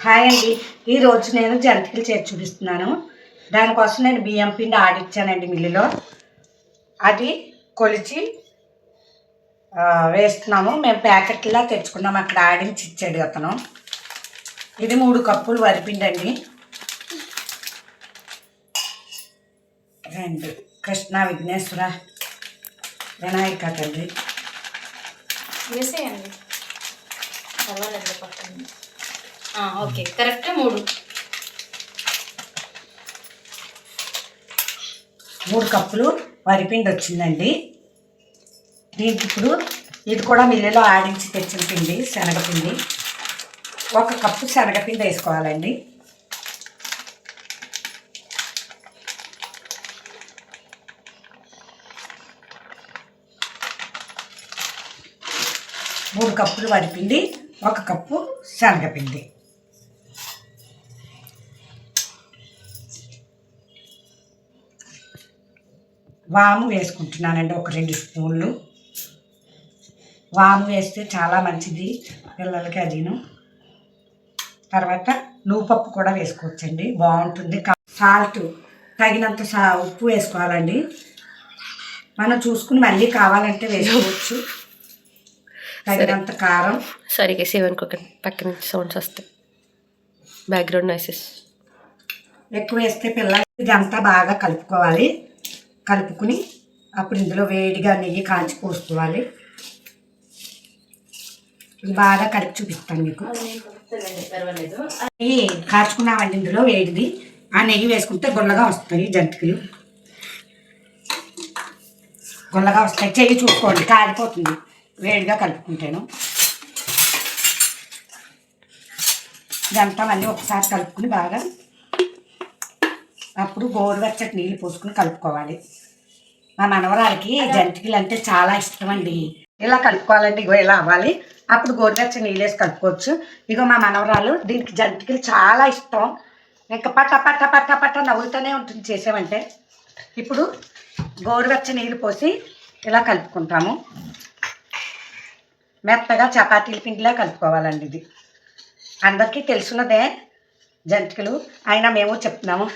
Hi అండి. ఈరోజు నేను జంతికలు చేసి చూపిస్తున్నాను. దానికోసం నేను బియ్యం పిండి ఆడిచ్చానండి మిల్లులో. అది కొలిచి వేస్తున్నాము. మేము ప్యాకెట్లా తెచ్చుకున్నాము అక్కడ ఆడించి ఇచ్చాడు అతను. ఇది మూడు కప్పులు వరిపిండి అండి. రెండు. కృష్ణ విఘ్నేశ్వర వినాయక తండ్రి వేసేయండి. పర్వాలేదు పక్కన. ఓకే. కరెక్ట్ మూడు. మూడు కప్పులు వరిపిండి వచ్చిందండి. దీనికి ఇప్పుడు ఇది కూడా మిల్లులో ఆడించి తెచ్చిన పిండి శనగపిండి. ఒక కప్పు శనగపిండి వేసుకోవాలండి. మూడు కప్పులు వరిపిండి ఒక కప్పు శనగపిండి. వాము వేసుకుంటున్నానండి ఒక రెండు స్పూన్లు. వాము వేస్తే చాలా మంచిది పిల్లలకి అదిను. తర్వాత నువ్వుపప్పు కూడా వేసుకోవచ్చండి బాగుంటుంది. సాల్ట్ తగినంత సా ఉప్పు వేసుకోవాలండి. మనం చూసుకుని మళ్ళీ కావాలంటే వేసుకోవచ్చు. తగినంత కారం. సరిగా సేవ్ అనుకోకండి పక్క నుంచి సౌండ్స్ వస్తాయి. బ్యాక్గ్రౌండ్ నాయిసెస్ ఎక్కువ వేస్తే పిల్లలు ఇదంతా బాగా కలుపుకోవాలి. కలుపుకుని అప్పుడు ఇందులో వేడిగా నెయ్యి కాల్చి పోసుకోవాలి. బాగా కలిపి చూపిస్తాను మీకు. నెయ్యి కాచుకున్నామండి ఇందులో వేడిది. ఆ నెయ్యి వేసుకుంటే గుల్లగా వస్తాయి జంతికలు. గుల్లగా వస్తాయి. చెయ్యి చూసుకోండి కాలిపోతుంది. వేడిగా కలుపుకుంటాను. ఇదంతా మళ్ళీ ఒకసారి కలుపుకుని బాగా అప్పుడు గోరువెచ్చటి నీళ్ళు పోసుకుని కలుపుకోవాలి. మా మనవరాలకి జంతికలు అంటే చాలా ఇష్టం అండి ఇలా కలుపుకోవాలండి ఇగో ఇలా అవ్వాలి. అప్పుడు గోరువెచ్చని నీళ్ళు వేసి కలుపుకోవచ్చు. ఇగో మా మనవరాలు దీనికి జంతికలు చాలా ఇష్టం. ఇంకా పట్ట పట్ట పట్ట పట్ట నవ్వుతూనే ఉంటుంది చేసామంటే ఇప్పుడు గోరువెచ్చ నీళ్ళు పోసి ఇలా కలుపుకుంటాము. మెత్తగా చపాతీల పిండిలా కలుపుకోవాలండి ఇది. అందరికీ తెలుసున్నదే జంతికలు. అయినా మేము చెప్తున్నాము.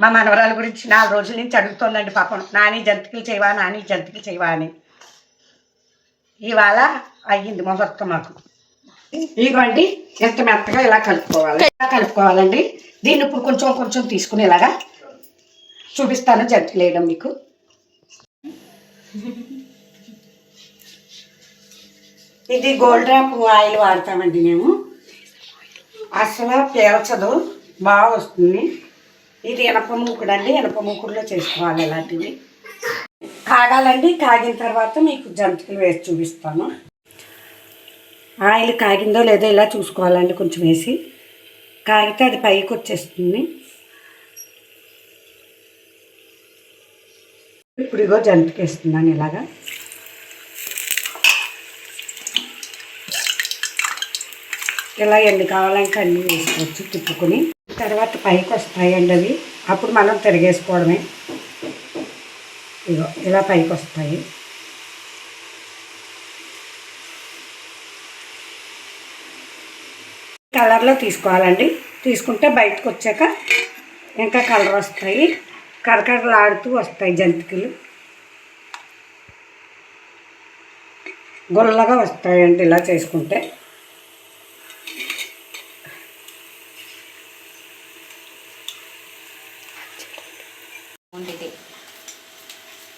మా మనవరాల గురించి నాలుగు రోజుల నుంచి అడుగుతోందండి పాపం. నాని జంతికలు చేయవా నాని జంతికలు చేయవా అని. ఇవాళ అయ్యింది ముహూర్తం మాకు. ఇదిగోండి ఎంత మెత్తగా ఇలా కలుపుకోవాలి. ఇలా కలుపుకోవాలండి? దీన్ని ఇప్పుడు కొంచెం కొంచెం తీసుకుని ఇలాగా చూపిస్తాను జంతికలు వేయడం మీకు. ఇది గోల్డ్ డ్రాప్ ఆయిల్ వాడతామండి మేము. అసలు పేల్చదు బాగా వస్తుంది. ఇది ఇనప మూకుడు అండి. ఎనప మూకుడులో చేసుకోవాలి ఇలాంటివి. కాగాలండి కాగిన తర్వాత మీకు జంతికలు వేసి చూపిస్తాను. ఆయిల్ కాగిందో లేదో ఇలా చూసుకోవాలండి కొంచెం వేసి. కాగితే అది పైకి వచ్చేస్తుంది. ఇప్పుడు ఇగో జంతికేస్తున్నాను ఇలాగా. ఇలా ఎన్ని కావాలంటే అన్నీ వేసుకోవచ్చు తిప్పుకొని. తర్వాత పైకి వస్తాయండి అవి. అప్పుడు మనం తిరిగేసుకోవడమే. ఇగో ఇలా పైకి వస్తాయి. కలర్లో తీసుకోవాలండి. తీసుకుంటే బయటకు వచ్చాక ఇంకా కలర్ వస్తాయి. కరకరలాడుతూ వస్తాయి జంతికలు. గుల్లగా వస్తాయండి ఇలా చేసుకుంటే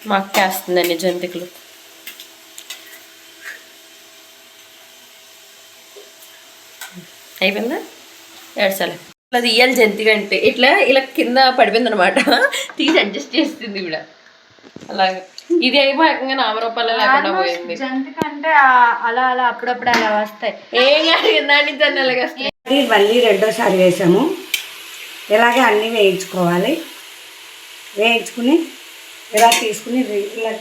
ఇది మా అక్క వేస్తుందండి జంతికలు. అయిపోయిందా? ఏడ్చాలి అది ఇయ్యాలి జంతిక అంటే. ఇట్లా ఇలా కింద పడిపోయింది అనమాట తీసి అడ్జస్ట్ చేస్తుంది కూడా. అలాగే. ఇది అయిపోయాక నామరూపాలు లేకుండా పోయింది. జంతిక అంటే అలా అలా అప్పుడప్పుడు అలా వస్తాయి. ఏం కాదు అన్ని అలాగే వస్తాయి. ఇది మళ్ళీ రెండోసారి వేసాము. ఇలాగే అన్నీ వేయించుకోవాలి. వేయించుకుని ఇలా తీసుకుని ఇలా